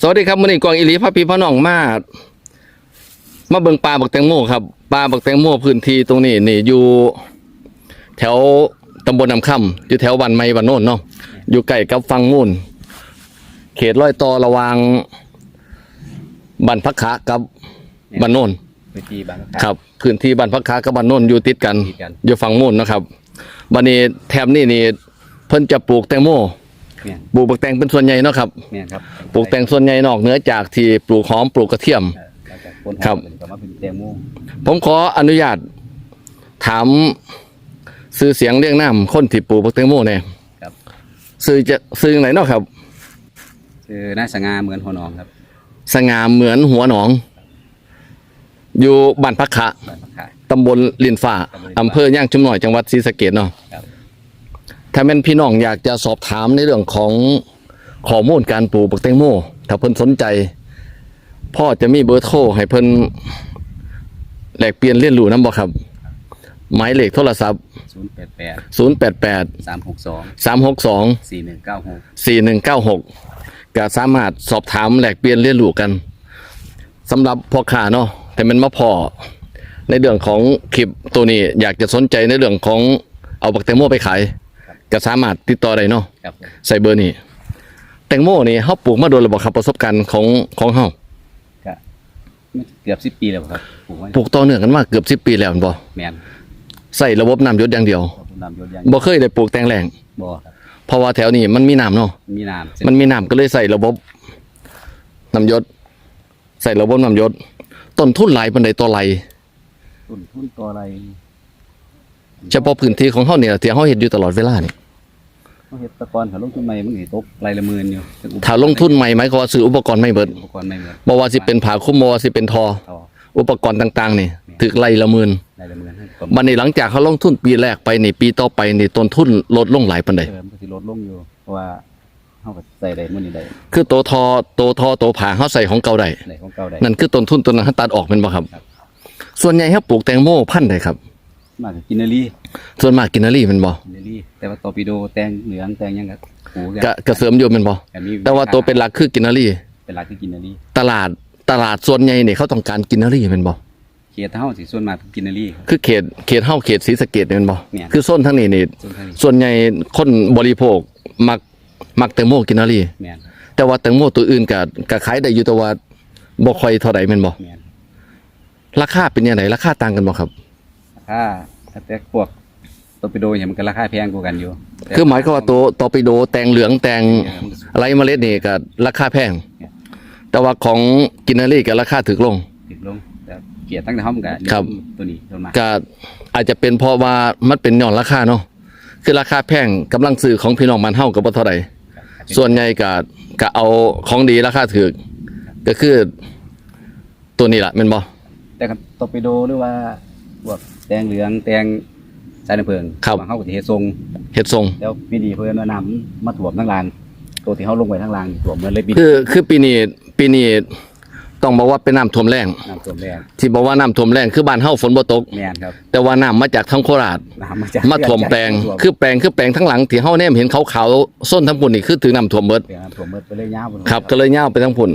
สวัสดีครับมื่อนี้กวางอิลีพระพี่พระน้องมามาเบิ่งปลาบักแตงโมครับปลาบักแตงโมพื้นที่ตรงนี้นี่อยู่ แถวตำบลน้ำค่ำอยู่แถวบ้านไม้บ้านโน่นเนาะอยู่ใกล้กับฟังมูลเขตร้อยต่อระหวางบ้านพักขากับบ้านโน่นพื้นที่บางครับพื้นที่บ้านพักขากับบ้านโน่นอยู่ติดกันติดกันอยู่ฝั่งมูลนะครับบันนี้แถบนี้นี่เพิ่นจะปลูกแตงโม เนี่ยปลูกบักแตงเป็นส่วนใหญ่เนาะครับเนี่ยครับปลูกแตงส่วนใหญ่นอกเหนือจากที่ปลูกหอมปลูกกระเทียม เออแล้วก็คนหอมครับเป็นก็มาเป็นแตงโมผมขออนุญาตถามซื้อเสียงเรียงน้ำคนที่ปลูกบักแตงโมเนี่ยครับซื้อจะซื้อไหนเนาะครับ คือน่าสง่าเหมือนหัวนองครับสง่าเหมือนหัวหนอง อยู่บ้านพักขะบ้านมะขาม ตำบลลินฟ้าตำบลลินฟ้า อำเภอย่างชุมหน่อยจังหวัดศรีสะเกดเนาะครับ ถ้าแม่นพี่น้องอยากจะสอบถามในเรื่องของข้อมูลการปลูกบักแตงโมถ้าเพิ่นสนใจ พ่อจะมีเบอร์โทรให้เพิ่นแลกเปลี่ยนเรียนรู้นํบ่ครับ หมายเลขโทรศัพท์ ศูนย์แปดแปด088 สามหกสอง362 สี่หนึ่งเก้าหก4196ก็สามารถสอบถามแลกเปลี่ยนเรียนรู้กันสำหรับพ่อค้าเนาะแต่มันมาพอในเรื่องของคลิปตัวนี้อยากจะสนใจในเรื่องของเอาบักแตงโมไปขาย ก็สามารถติดต่อได้เนาะครับผมใส่เบอร์นี้แตงโมนี่เฮาปลูกมาโดนระบบครับประสบการณ์ของของเฮาก็เกือบสิบปีแล้วครับปลูกไว้ปลูกต่อเนื่องกันมาเกือบ10 ปีแล้วแม่นบ่แมนใส่ระบบน้ำหยศอย่างเดียวนำยศยังบ่เคยได้ปลูกแตงแรงบ่ครับเพราะว่าแถวนี้มันมีน้ำเนาะมีน้ำมันมีน้ำก็เลยใส่ระบบน้ำหยศใส่ระบบน้ำหยศต้นทุนหลายปานใดต่อไร ต้นทุนตัวอะไร เฉพาะพื้นที่ของเฮาเนี่ยที่เฮาเฮ็ดอยู่ตลอดเวลานี่เขาเฮ็ดตะกอนเขาลงทุนใหม่มันสิตกรายละหมื่นอยู่ถ้าลงทุนใหม่หมายความว่าซื้ออุปกรณ์ไม่เบิดอุปกรณ์ไม่เหมือนบ่ว่าสิเป็นผ้าคลุมบ่ว่าสิเป็นทอ ต่ออุปกรณ์ต่างๆนี่ถึกไล่ละหมื่นรายละหมื่นให้ผมบัดนี้หลังจากเขาลงทุนปีแรกไปนี่ปีต่อไปนี่ต้นทุนลดลงหลายปานใด เออมันก็สิลดลงอยู่เพราะว่าเฮาก็ใส่ได้มื้อนี้ได้คือตัวทอตัวทอตัวผาเฮาใส่ของเก่าได้ ได้ของเก่าได้นั่นคือต้นทุนตัวนั้นเฮาตัดออกแม่นบ่ครับครับ ส่วนใหญ่เฮาปลูกแตงโมพันธุ์ใดครับ มากกับกินนารีส่วนมากกินนารีแม่นบ่กินนารีแต่ว่าตอร์ปิโดแตงเหลืองแตงหยังก็ปลูกกะกะเสริมอยู่แม่นบ่อันนี้แต่ว่าตัวเป็นหลักคือกินนารีเป็นหลักคือกินนารีตลาดตลาดส่วนใหญ่นี่เขาต้องการกินนารีแม่นบ่เขตเฮาสิส่วนมากคือกินนารีครับ คือเขตเขตเฮาเขตศรีสะเกษนี่แม่นบ่เนี่ยคือโซนทางนี้นี่ส่วนทางนี้ส่วนใหญ่คนบริโภคมักมักแตงโมกินนารีแม่นครับแต่ว่าแตงโมตัวอื่นก็ก็ขายได้อยู่แต่ว่าบ่ค่อยเท่าใดแม่นบ่แม่นราคาเป็นยังไงราคาต่างกันบ่ครับรา คาถ้าแต่พวกตอร์ปิโดเนี่ยมันก็ราคาแพงกว่ากันอยู่แต่คือหมายความว่าตัวตอร์ปิโดแตงเหลืองแตงอะไรเมล็ดนี่ก็ราคาแพง แต่ว่าของกินนารีก็ราคาถูกลงติดลงแต่เกียรติตั้งแต่เฮามันก็นิยมครับ ตัวนี้ส่วนมากก็อาจจะเป็นเพราะว่ามันเป็นย้อนราคาเนาะคือราคาแพงกำลังซื้อของพี่น้องมันเฮาก็บ่เท่าใดครับส่วนใหญ่ก็ก็เอาของดีราคาถูกก็คือตัวนี้ล่ะแม่นบ่แต่กับตอร์ปิโดหรือว่าพวก แตงเหลืองแตงสายน้ำผึ้งบางเฮาก็สิเฮ็ดทรงเฮ็ดทรง แล้วปีนี้เพิ่นว่าน้ำมาท่วมทั้งลางตัวที่เฮาลงไว้ทั้งลางนี่ท่วมเหมือนเลยปีคือคือปีนี้ปีนี้ต้องบอกว่าเป็นน้ำท่วมแรงน้ำท่วมแรงที่บอกว่าน้ำท่วมแรงคือบ้านเฮาฝนบ่ตก แม่นครับแต่ว่าน้ำมาจากทางโคราช น้ำมาจากมาถ่วมแปลงคือแปลงคือแปลงทั้งหลังที่เฮาแนมเห็นขาวๆส้นทั้งปุ่นนี่คือถือน้ำท่วมเบิด แปลงน้ำท่วมหมดไปเลยยาวพุ่นครับก็เลยยาวไปทั้งปุ่น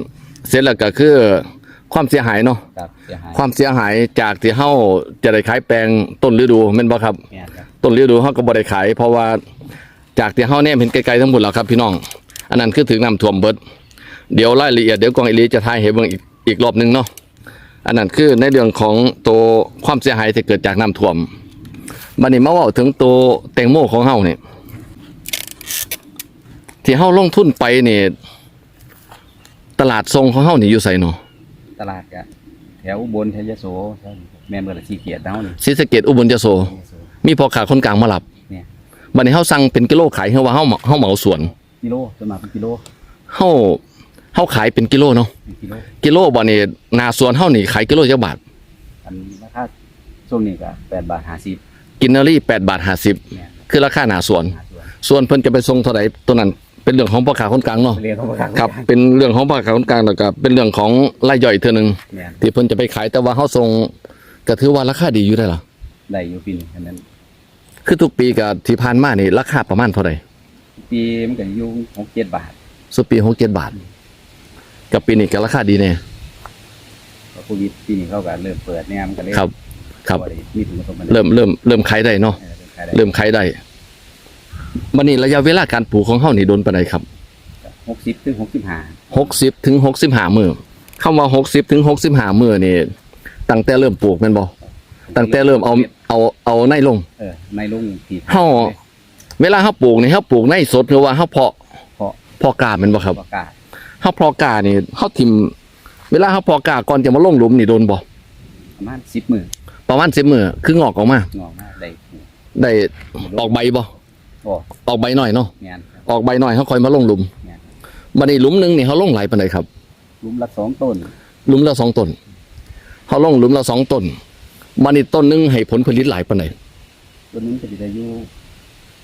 เสร็จแล้วก็คือ ความเสียหายเนาะครับเสียหายความเสียหายจากที่เฮาจะได้ขายแปลงต้นฤดูแม่นบ่ครับแม่นครับต้นฤดูเฮาก็บ่ได้ขาย เพราะว่าจากที่เฮาแนมเห็นไกลๆทั้งหมดแล้วครับพี่น้อง อันนั้นคือถึงน้ำท่วมเบิด เดี๋ยวรายละเอียดเดี๋ยวกองอีหลีจะทายให้เบิ่งอีกอีกรอบหนึงเนาะอันนั้นคือในเรื่องของตัวความเสียหายที่เกิดจากน้ำท่วมบัดนี้มาเว้าถึงตัวแตงโมของเฮานี่ที่เฮาลงทุนไปนี่ตลาดทรงของเฮานี่อยู่ไสเนาะต ลาดก็แถวอุบลแถวยโสแม่นเบิดละสีเกียรติเฮานี่ศรีสะเกษอุบลยโส มีพ่อค้าคนกลางมารับเนี่ยบัดนี้เฮาสั่งเป็นกิโลขายเฮาว่าเฮาเหมาเฮาเหมาสวนกิโลจะมาเป็นกิโลเฮาเฮาขายเป็นกิโลเนาะเป็นกิโลกิโลบ่นี่หนาสวนเฮานี่ขายกิโลจักบาท อันราคาช่วงนี้ก็8บาท50กินนารี8บาท50 เนี่ยคือราคาหนาสวน หาส่วนส่วนเพิ่นจะไปส่งเท่าไหร่ตัวนั้น เป็นเรื่องของพ่อค้าคนกลางเนาะเรียนเขาบ่ครับครับ เป็นเรื่องของพ่อค้าคนกลางแล้วก็เป็นเรื่องของรายย่อยเทื่อหนึงแม่นที่เพิ่นจะไปขายแต่ว่าเฮาส่งก็ถือว่าราคาดีอยู่ได้ล่ะได้อยู่ปีนี้อันนั้น คือทุกปีก็ที่ผ่านมานี่ราคาประมาณเท่าไหร่ปีมันก็อยู่6 7บาทสุดปี6 7บาทกับปีนี้ก็ราคาดีแน่เพราะโควิดปีนี้เขาก็เริ่มเปิดเนี่ยมันก็เลยครับ ครับ ได้มีผลกระทบมันเริ่มเริ่มเริ่มขายได้เนาะเออเริ่มขายได้ เริ่มขายได้ บัดนี้ระยะเวลาการปลูกของเฮานี่โดนปานใดครับหกสิบถึงหกสิบห้า60ถึง65มื้อคำว่า60ถึง65มื้อนี่ตั้งแต่เริ่มปลูกแม่นบ่ตั้งแต่เริ่มเอาเอาเอาในลง เออในลุงที่เฮาเวลาเฮาปลูกนี่เฮาปลูกในสดหรือว่าเฮาเพาะเพาะเพาะกาแม่นบ่ครับประกาศเฮาเพาะกานี่เฮาทิ่มเวลาเฮาเพาะกาก่อนจะมาลงหลุมนี่โดนบ่ประมาณสิบมือประมาณ10มื้อคืองอกออกมางอกมาได้ได้ออกใบบ่ โอ้ออกใบหน่อยเนาะงานครับ ออกใบหน่อยเฮาค่อยมาลงหลุมงานบัดนี้หลุมหนึงนี่เฮาลงหลายปานใดครับลุมละสองต้นหลุมละสองต้นเขาลงหลุมละสองต้นมันอีกต้นหนึงให้ผลผลิตหลายปานใดต้นนึงก็จะได้อยู่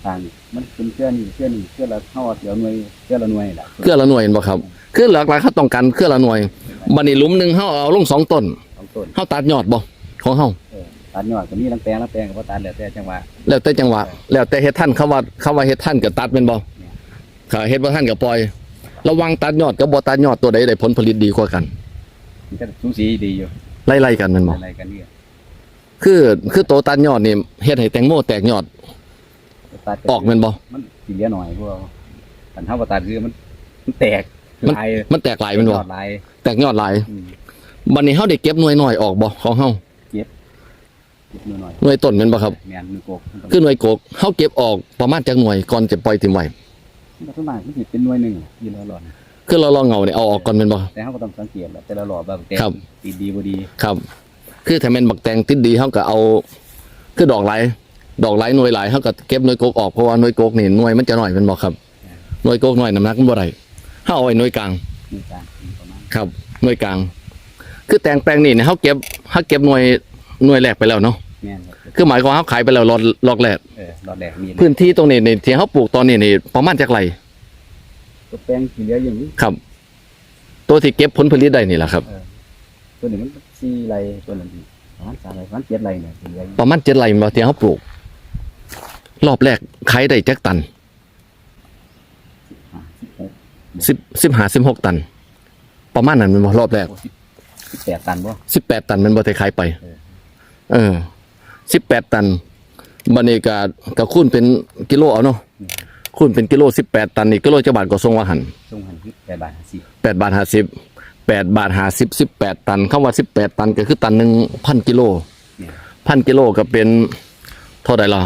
ต่างมันเป็นเพื่อนเพื่อนเพื่อนละเท่าเดี๋ยวหน่วยเพื่อนละหน่วยแหละเครือละหน่วยเห็นบ่ครับคือหลักๆเขาต้องการเครือละหน่วยมันอีกหลุมหนึงเขาเอาลงสองต้นสองต้นเขาตัดยอดบ่ของเขาเออ ตัดยอดก็มีลังแปลงลังแปลงก็บ่ตัดแล้วแต่จังหวะแล้วแต่จังหวะแล้วแต่เฮ็ดท่านเขาว่าเขาว่าเฮ็ดท่านก็ตัดเป็นบ่ค่ะเฮ็ดบ่ท่านก็ปล่อย ระวังตัดยอดกับบ่ตัดยอดตัวใดได้ผลผลิตดีกว่ากันมันก็สูสีดีอยู่ไล่ๆกันแม่นบ่อะไรกันเนี่ยคือคือโตตัดยอดนี่เฮ็ดให้แตงโมแตกยอดตัดออกแม่นบ่มันสิเหลือหน่อยพวกกันเท่ากับตัดคือมันมันแตกมันลายมันแตกหลายแม่นบ่ยอดลายแตกยอดหลายอืมบัดนี้เฮาได้เก็บหน่วยน้อยออกบ่ของเฮา เก็บมือหน่อยหน่วยต้นแม่นบ่ครับ แมนมือโกกมันคือหน่วยโกกเฮาเก็บออกประมาณจักหน่วยก่อนจะปล่อยทิ้งไว้ก็ประมาณมันสิเป็นหน่วยหนึ่งอยืนแล้วหลอนคือเราลองเงาเนี่ยเอาออกก่อนแม่นบ่ แต่เขาก็ต้องสังเกตแหละแต่ละหลอดแบบแตกครับตีดีบ่ดีครับ คือถ้าแม่นบักแตงติดดีเฮาก็เอา คือดอกหลายดอกหลายหน่วยหลายเฮาก็เก็บหน่วยโกกออกเพราะว่าหน่วยโกกนี่หน่วยมันจะน้อยแม่นบ่ครับหน่วยโกกน้อยน้ำหนักมันบ่ได้เฮาเอาไว้หน่วยกลางมือกลางประมาณครับหน่วยกลาง คือแตงแปลงนี่เนี่ยเฮาเก็บเฮาเก็บหน่วย หน่วยแรกไปแล้วเนาะแม่นครับคือหมายความว่าเฮาขายไปแล้วล็อตล็อกแรกเออหลอดแหลกมีเลยพื้นที่ตรงนี้นี่ที่เฮาปลูกตอนนี้นี่ประมาณจักไรตัวแป้งสีเหลืออย่างนี้ครับ ตัวที่เก็บผลผลิตได้นี่แหละครับ เออตัวหนึ่งมันสี่ไรตัวหนึ่งประมาณสามไรประมาณเจ็ดไรเนี่ยสีเหลืออยู่ประมาณ7ไร่แม่นบ่ที่เฮาปลูก รอบแรกขายได้จักตันห้าสิบหกสิบสิบหาสิบหกตัน ประมาณนั้นแมันบ่รอบแรกโอ้สิบสิบแปดตันบ่สิบแปดตันแมันบ่ได้ขายไป เออ เออสิบแปดตันบันนี้ก็ก็คูณเป็นกิโลเอาเนาะคูณเป็นกิโลสิบแปดตันนี่กิโลจะบาทก็ส่งว่าหันส่งหันคิดแปดบาทห้าสิบแปดบาทห้าสิบแปดบาทห้าสิบสิบแปดตันคำว่าสิบแปดตันก็คือตันหนึ่งพันกิโลเนี่ยพันกิโลก็เป็นเท่าใดล่ะ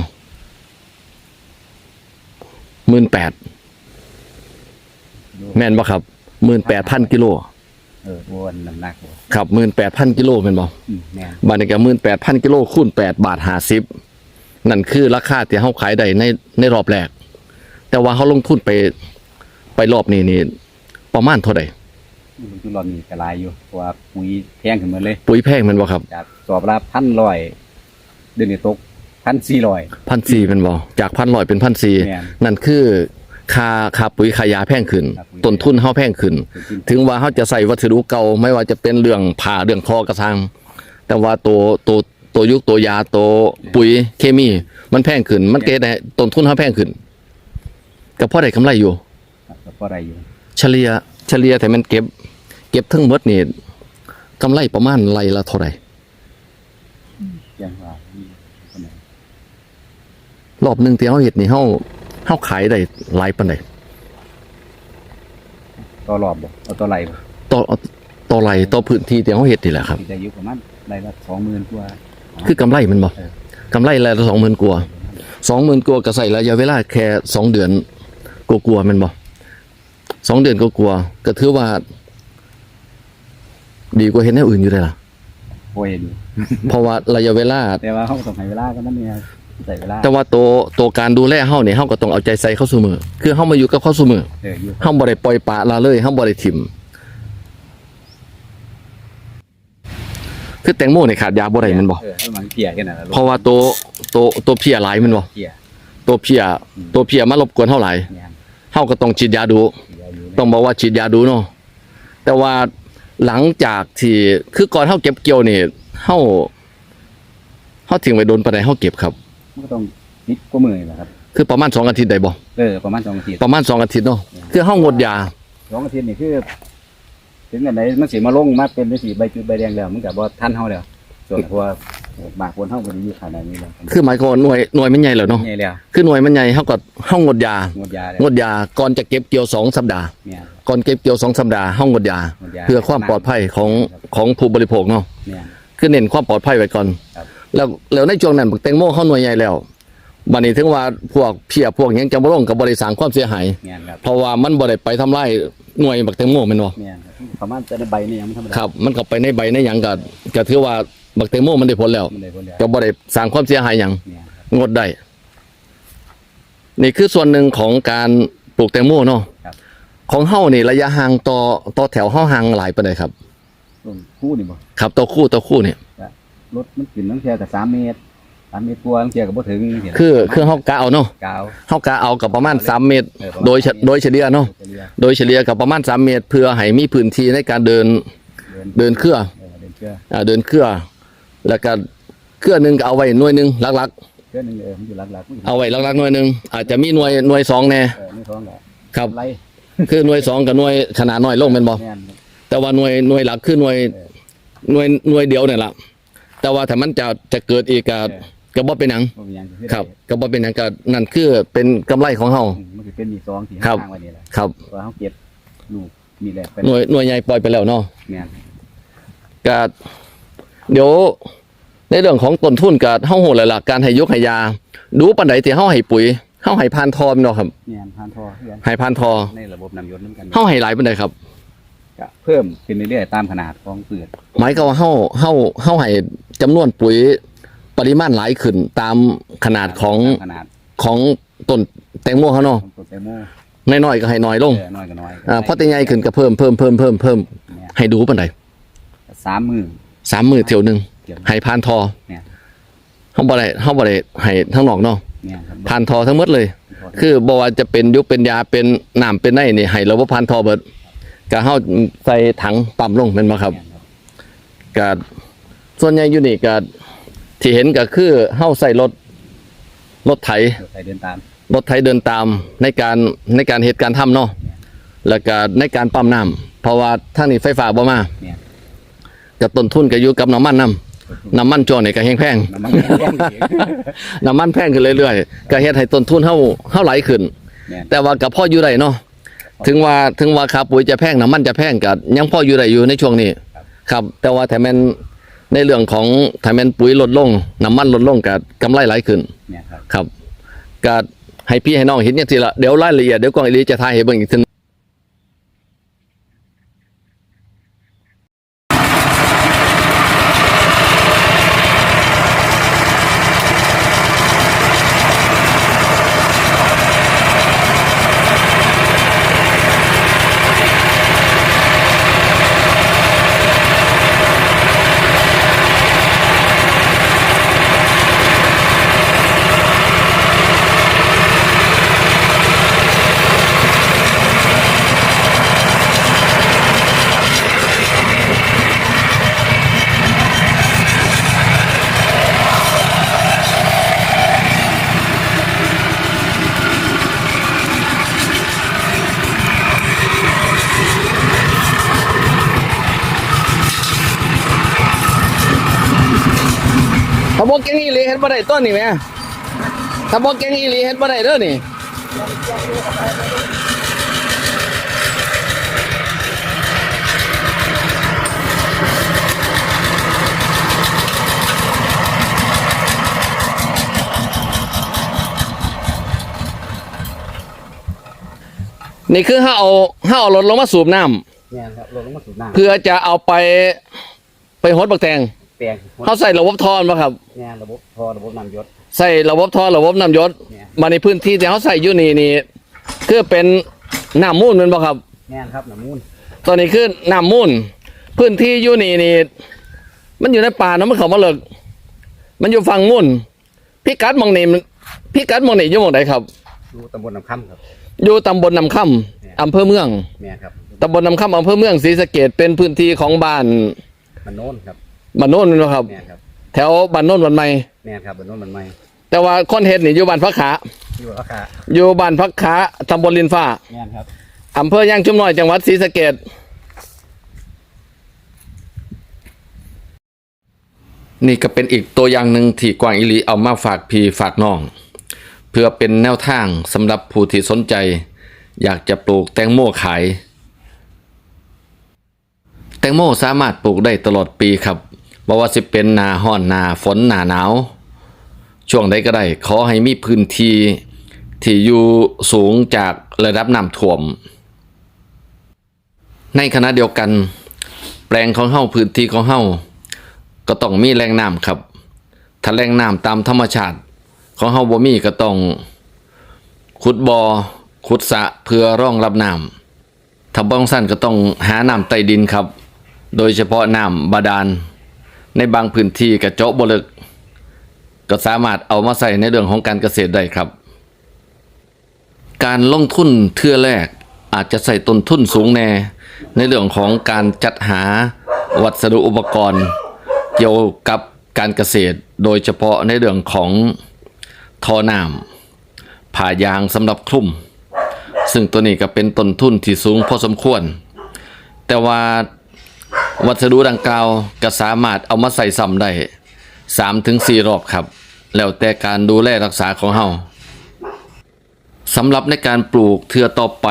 หมื่นแปดแม่นบ่ครับหมื่นแปดพันกิโล เออวนน้ำหนักบ่ครับหมื่นแปดพันกิโลแม่นบ่อืมแม่นบาทนี่ก็หมื่นแปดพันกิโลคูณแปดบาทห้าสิบนั่นคือราคาที่เขาขายได้ในในรอบแรก แต่ว่าเขาลงทุนไปไปรอบนี้นี่ประมาณเท่าไหร่มันคือรอบนี้กระลายอยู่เพราะว่าปุ๋ยแพงขึ้นหมาเลย ปุ๋ยแพงแมันบ่ครับจากสอบละพันร้อยเดือนนี้ตกพันสี่ร้อย พันสี่เป็นบ่จากพันลอยเป็นพันสี่แม่น นั่นคือ ค่าค่าปุ๋ยค่ายาแพงขึ้นครับปุ๋ยต้นทุนเขาแพงขึ้น ถึงถึงว่าเขาจะใส่วัสดุเก่าไม่ว่าจะเป็นเรื่องผ่าเรื่องทอกระซังแต่ว่าตัวตัวตัวยุคตัวยาตัวปุ๋ยเคมี มันแพงขึ้น มันเกิดให้ต้นทุนเขาแพงขึ้นก็พอได้กำไรอยู่ก็พอได้อยู่ เฉลี่ยเฉลี่ยแต่มันเก็บ เก็บทั้งหมดนี่กำไรประมาณไรละเท่าไหร่ยังว่ามีคนไหนรอบหนึ่งที่เขาเห็ดนี่เขา เขาขายได้หลายปันใดต่อรอบบ่เอาต่อไรบ่ต่อต่อไรต่อพื้นที่ที่เขาเห็ดนี่แหละครับที่จะอยู่ประมาณไรละสองหมื่นกว่าคือกำไรมันบ่เออกำไรรายละสองหมื่นกว่าสองหมื่นกว่าก็ใส่ระยะเวลาแค่สองเดือนกลัวาๆแมันบ่สองเดือนก็กลัวาก็ถือว่า ดีกว่าเห็นแนวอื่นอยู่เลยล่ะโอ้ยอยู่เพราะว่าระยะเวลา แต่ว่าเขาก็ต้องให้เวลาก็นั่นเนี่ย ใส่เวลาแต่ว่าตัวตัวการดูแลเฮาเนี่ยเฮาก็ต้องเอาใจใส่เข้าสู่มือคือเฮามาอยู่กับเข้าสู่มือเอออยู่เฮาบ่ได้ปล่อยปละละเลยเฮาบ่ได้ถิ่มคือแตงโมนี่ขาดยาบ่ได้แมันบ่เออมันเพียกันน่ะเพราะว่าตัวตัวตัวเพียหลายแมันบ่เพียตัวเพียตัวเพียมารบกวนเฮาหลายเนี่ยเฮาก็ต้องฉีดยาดู เพียอยู่ต้องบอกว่าฉีดยาดูเนาะแต่ว่าหลังจากที่คือก่อนเฮาเก็บเกี่ยวนี่เฮาเฮาทิ้งไว้โดนปานใดเฮาเก็บครับ มันก็ต้องนิดกว่ามือนี่แหละครับคือประมาณสองอาทิตย์ได้บ่เออประมาณสองอาทิตย์ประมาณสองอาทิตย์เนาะคือเฮางดยาสองอาทิตย์นี่คือ ถึงอันไหนมันสิมาลงมาเป็นจังซี่ใบจุดใบแดงแล้วมันก็บ่ทันเฮาแล้วส่วนเพราะว่าหมากคนเฮาก็สิอยู่ขนาดนี้แล้วคือหมายความว่าหน่วยหน่วยมันใหญ่แล้วเนาะนี่แล้วคือหน่วยมันใหญ่เฮาก็เฮางดยา หมดยาแล้วงดยาก่อนจะเก็บเกี่ยวสองสัปดาห์ เนี่ย ก่อนเก็บเกี่ยวสองสัปดาห์เฮางดยาหมดยา เพื่อความปลอดภัยของของผู้บริโภคเนาะเนี่ย คือเน้นความปลอดภัยไว้ก่อน ครับ แล้วแล้วในช่วงนั้นบักแตงโมเฮาหน่วยใหญ่แล้วบัดนี้ถึงว่าพวกเพียพวกหยังจะบ่ลงกับ่ได้สร้างความเสียหายเนี่ยครับเพราะว่ามันบ่ได้ไปทำลายหน่วยบักแตงโมแม่นบ่เนี่ยครับประมาณจะได้ใบนี่ยังไม่ธรรมดาครับ มันก็ไปในใบในหยังก็ก็ถือว่าบักแตงโมมันได้ผลแล้ว มันได้ผลแล้วก็บ่ได้สร้างความเสียหายหยังเนี่ยครับ งดได้ นี่คือส่วนหนึ่งของการปลูกแตงโมเนาะครับ ของเฮานี่ระยะห่างต่อต่อแถวเฮาห่างหลายปานใดครับ ต้นคู่นี่บ่ครับต่อคู่ต่อคู่เนี่ย รถมันขึ้นตั้งเทียกับสามเมตรสามเมตรกว่าตั้งเทียกับบ่ถึงเห็นคือคือเฮากะเอาเนาะกาว เฮากะเอากับประมาณ 3 เมตร เออประมาณโดยเฉสามเมตร โดยเฉลี่ยเนาะเฉลี่ยโดยเฉลี่ยกับประมาณ 3 เมตร เพื่อให้มีพื้นที่ในการเดินเดินเดินเครือเออเดินเครืออ่าเดินเครือ แล้วก็เครือหนึงก็เอาไว้หน่วยหนึงหลักเครือหนึงเออมันอยู่หลักๆมันยู่ๆเอาไว้หลักๆหน่วยหนึงอาจจะมีหน่วยหน่วยสองแน่เออนี่ท้องแหละครับไล่คือหน่วยสองกับหน่วยขนาดน้อยลงแม่นบ่แม่นแต่ว่าหน่วยหน่วยหลักคือหน่วยหน่วยหน่วยเดียวเนี่ยล่ะ แต่ว่าถ้ามันจะจะเกิดอีกก็ก็บ่เป็นหยังบ่มีหยังคือครับก็บ่เป็นหยังก็นั่นคือเป็นกำไรของเฮา อืมมันสิเป็นมีซองที่ครับข้างไว้นี่แหละครับเพราะเฮาเก็บลูกมีแหลกไปหน่วยหน่วยใหญ่ปล่อยไปแล้วเนาะแม่นก็เดี๋ยวในเรื่องของต้นทุนก็เฮาโหแล้วล่ะการให้ยกให้ยา ดูปานใดที่เฮาให้ปุ๋ยเฮาให้พานทอมเนาะครับแม่นผ่านท่อเพื่อนให้พานทอในระบบน้ำยศนำกันเฮาให้หลายปานใดครับ ก็เพิ่มขึ้นเรื่อยๆตามขนาดของเปลือกหมายก็ว่าเฮาเฮาเฮาให้จำนวนปุ๋ยปริมาณหลายขึ้นตามขนาดของตามขนาดของต้นแตงโมเขาเนาะของต้นแตงโมน้อยๆก็ให้น้อยลงเออน้อยก็น้อยอ่าพอแตใหญ่ขึ้นก็เพิ่มเพิ่มเพิ่มเพิ่มเพิ่มเนี่ยให้ดูปานใดสามมือสามมือเที่ยวหนึงเก็บให้พานทอเนี่ยเฮาบ่ได้เฮาบ่ได้ให้ทั้งนอกเนาะเนี่ยครับพานทอทั้งหมดเลย คือบ่ว่าจะเป็นยุคเป็นยาเป็นน้ำเป็นไนนี่ให้ระบบพานทอเบิด ก็เฮาใส่ถังปั๊มลงแม่นบ่ครับเนี่ยครับก็ส่วนใหญ่อยู่นี่ก็ที่เห็นก็คือเฮาใส่รถรถไถเดี๋ยวใส่เดินตามรถไถเดินตามในการในการเหตุการณ์ทำเนาะแล้วก็ในการปั๊มน้ำเพราะว่าทางนี้ไฟฟ้าบ่มาเนี่ยก็ต้นทุนก็อยู่กับน้ำมันน้ำน้ำมันจอนี่ก็แห้งแพงน้ำมันแห้งอีกน้ำมันแพงขึ้นเรื่อยๆก็เฮ็ดให้ต้นทุนเฮาเฮาไหลขึ้นเนี่ยแต่ว่าก็พออยู่ได้เนาะ ถึงว่าถึงว่าค่าปุ๋ยจะแพงน้ำมันจะแพงก็ยังพออยู่ได้อยู่ในช่วงนี้ ครับ แต่ว่าถ้าแม่นในเรื่องของถ้าแม่นปุ๋ยลดลงน้ำมันลดลงก็กำไรไหลขึ้นเนี่ยครับ ครับก็ให้พี่ให้น้องเห็นอย่างทีละเดี๋ยวรายละเอียดเดี๋ยวกองอีหลีจะทายให้เบิ่งอีกที ได้ต้นนี่แหม่ถ้าบ่เก่งอีหลีเฮ็ดบ่ได้เด้อนี่นี่คือเฮาเอาเฮาเอารถลงมาสูบน้ำเนี่ยครับลงมาสูบน้เพื่อจะเอาไปไปฮดบักแตงำ แปลงเขาใส่ระบบทอนป่ะครับเนี่ยระบบท่อระบบน้ำยศใส่ระบบทอนระบบน้ำยศเนี่ยมาในพื้นที่ที่เขาใส่อยู่นี่นี่คือเป็นน้ำมูลแมันป่ะครับเนี่ยครับน้ำมูลตอนนี้คือน้ำมูลพื้นที่อยู่นี่นี่มันอยู่ในป่าเนาะมันเขามาเลิกมันอยู่ฝั่งมูลพิกัดหมองนี่มันพิกัดหมองนี่อยู่หมองไหนครับดูตำบลน้ำค่ำครับ อยู่ตำบลนำค่ำอำเภอเมืองเนี่ยครับตำบลนำค่ำอำเภอเมืองศรีสะเกดเป็นพื้นที่ของบ้านมันโน้นครับ บ้านโน้นเนะครับแถวบ้านโน้นบ้านใหม่ แม่นครับบ้านโน้นบ้านใหม่แต่ว่าคนเฮ็ดนี่อยู่บ้านพักขาที่ว่าราขาอยู่บ้านพักขาตำบลลินฟ้าแม่นครับอำเภอย่างชุมน้อยจังหวัดศรีสะเกดนี่ก็เป็นอีกตัวอย่างหนึ่งที่กวางอิลีเอามาฝากพี่ฝากน้อง เพื่อเป็นแนวทางสำหรับผู้ที่สนใจ อยากจะปลูกแตงโมขาย แตงโมสามารถปลูกได้ตลอดปีครับ บ่ว่าสิเป็นหนาห้อนหนาฝนหนาหนาว ช่วงใดก็ได้ ขอให้มีพื้นที่ที่อยู่สูงจากระดับน้ำท่วม ในขณะเดียวกัน แปลงของเฮาพื้นที่ของเฮาก็ต้องมีแหล่งน้ำครับ ถ้าแหล่งน้ำตามธรรมชาติ ของเฮาบ่มีก็ต้องขุดบอ่อขุดสะเพื่อร่องรับน้ำถ้าบ้องสั้นก็ต้องหาน้ำใต้ดินครับ โดยเฉพาะน้ำบาดาล ในบางพื้นที่กระเจาะบลึก ก็สามารถเอามาใส่ในเรื่องของการเกษตรได้ครับ การลงทุนเทื่อแรกอาจจะใส่ต้นทุนสูงแน่ในเรื่องของการจัดหาวัสดุอุปกรณ์ เกี่ยวกับการเกษตร โดยเฉพาะในเรื่องของท่อน้ำผ่ายางสำหรับคลุม ซึ่งตัวนี้ก็เป็นต้นทุนที่สูงพอสมควร แต่ว่า วัสดุดังกล่าวก็สามารถเอามาใส่ซ้ำได้3ถึง4รอบครับ แล้วแต่การดูแลรักษาของเฮาสำหรับในการปลูกเทือต่อไป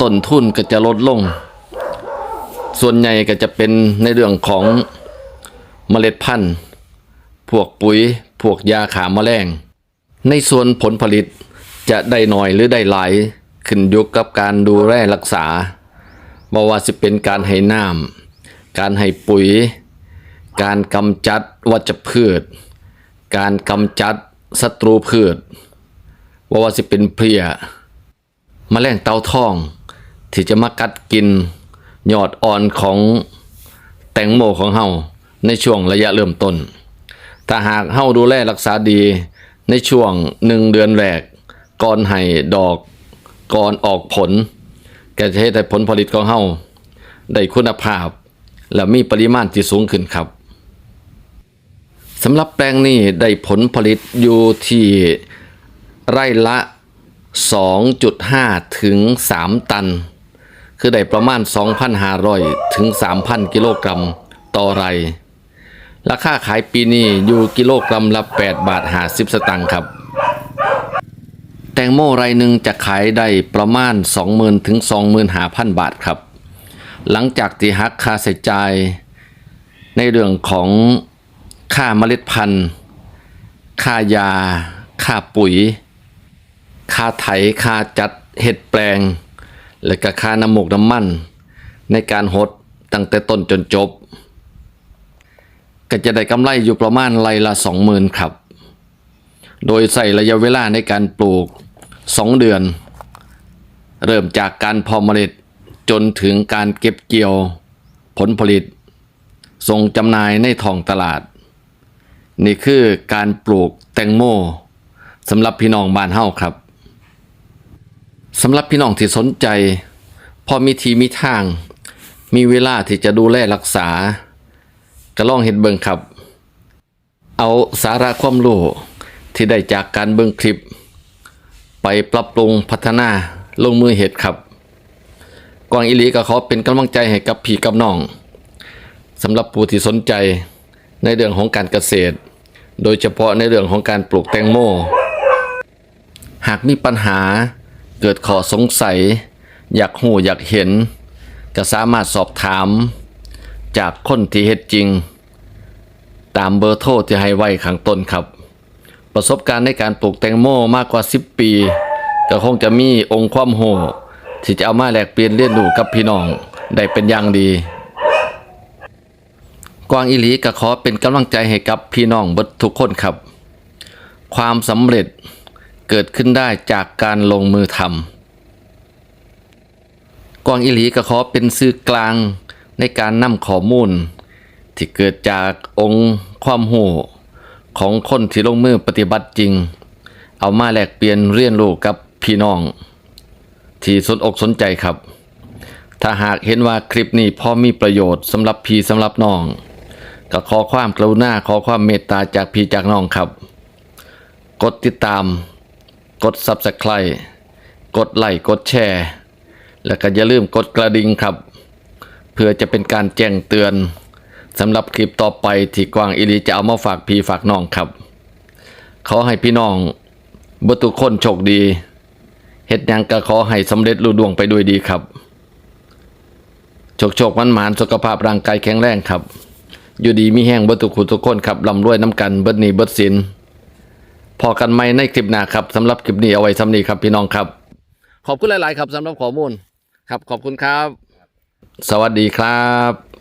ต้นทุนก็จะลดลง ส่วนใหญ่ก็จะเป็นในเรื่องของเมล็ดพันธุ์ พวกปุ๋ย พวกยาขามแมลง ในส่วนผลผลิตจะได้หน้อยหรือได้หลาย ขึ้นอยู่กับการดูแลรักษาบ่ว่าสิเป็นการให้น้ำ การให้ปุ๋ย การกำจัดวัชพืช การกำจัดศัตรูพืชว่าว่าสิเป็นเพลียมแมลงเต่าทอง ที่จะมากัดกินยอดอ่อนของแตงโมของเฮาในช่วงระยะเริ่มต้น ถ้าหากเฮาดูแลรักษาดีในช่วงหนึ่งเดือนแรกก่อนให้ดอกก่อนออกผลก็จะให้ผลผลิตของเฮาได้คุณภาพ และมีปริมาณที่สูงขึ้นครับสำหรับแปลงนี้ได้ผลผลิตอยู่ที่ไร่ละ 2.5 ถึง 3 ตัน คือได้ประมาณ 2,500 ถึง 3,000 กิโลกรัมต่อไร่ราคาขายปีนี้อยู่กิโลกรัมละ 8 บาท 50 สตางค์ครับ แตงโมไรหนึ่งจะขายได้ประมาณ 20,000 ถึง 25,000 บาทครับ หลังจากที่หักค่าใช้จ่ายในเรื่องของค่าเมล็ดพันธุ์ ค่ายา ค่าปุ๋ย ค่าไถ ค่าจัดเห็ดแปลง และก็ค่าน้ำหมกน้ำมัน ในการหดตั้งแต่ต้นจนจบ ก็จะได้กำไรอยู่ประมาณไรละสองหมื่นครับ โดยใส่ระยะเวลาในการปลูกสองเดือน เริ่มจากการพอเมล็ด จนถึงการเก็บเกี่ยวผลผลิต ส่งจำหน่ายในท้องตลาด นี่คือการปลูกแตงโมสำหรับพี่น้องบ้านเฮาครับสำหรับพี่น้องที่สนใจ พอมีทีมีทาง มีเวลาที่จะดูแลรักษา ก็ลองเห็นเบิ่งครับ เอาสาระความรู้ที่ได้จากการเบิ่งคลิป ไปปรับปรุงพัฒนาลงมือเห็ดครับ กวางอิลีก็ขอเป็นกำลังใจให้กับพี่กับน้องสำหรับผู้ที่สนใจในเรื่องของการเกษตร โดยเฉพาะในเรื่องของการปลูกแตงโม หากมีปัญหาเกิดข้อสงสัย อยากหูอยากเห็น ก็สามารถสอบถาม จากคนที่เฮ็ดจริง ตามเบอร์โทรที่ให้ไว้ข้างต้นครับ ประสบการณ์ในการปลูกแตงโมมากกว่า 10 ปี ก็คงจะมีองค์ความโห ที่จะเอามาแลกเปลี่ยนเรียนรู้กับพี่น้องได้เป็นอย่างดี กวางอิลีก็ขอเป็นกำลังใจให้กับพี่น้องบดทุกคนครับ ความสำเร็จเกิดขึ้นได้จากการลงมือทำกวางอิลีก็ขอเป็นสื่อกลางในการนำข้อมูล ที่เกิดจากองค์ความโหของคนที่ลงมือปฏิบัติจริง เอามาแลกเปลี่ยนเรียนรู้กับพี่น้อง ที่สนอกสนใจครับ ถ้าหากเห็นว่าคลิปนี้พอมีประโยชน์สำหรับพี่สำหรับน้อง ก็ขอความกรุณาขอความเมตตาจากพี่จากน้องครับ กดติดตาม กด Subscribe กดไลค์กดแชร์ แล้วก็อย่าลืมกดกระดิ่งครับ เพื่อจะเป็นการแจ้งเตือนสำหรับคลิปต่อไปที่กวางอิลีจะเอามาฝากพี่ฝากน้องครับ ขอให้พี่น้องบดทุกคนโชคดี เฮ็ดยังก็ขอให้สำเร็จลุล่วงไปด้วยดีครับโชคโชคมันหมานสุขภาพร่างกายแข็งแรงครับ อยู่ดีมีแห้งเบิดทุกคนทุกคนครับลำรวยน้ำกันเบิดหนี้เบิดสินพอกันไหมในคลิปหน้าครับสำหรับคลิปนี้เอาไว้สำนี้ครับพี่น้องครับ ขอบคุณหลาย ๆ ครับสำหรับข้อมูล ครับขอบคุณครับ สวัสดีครับ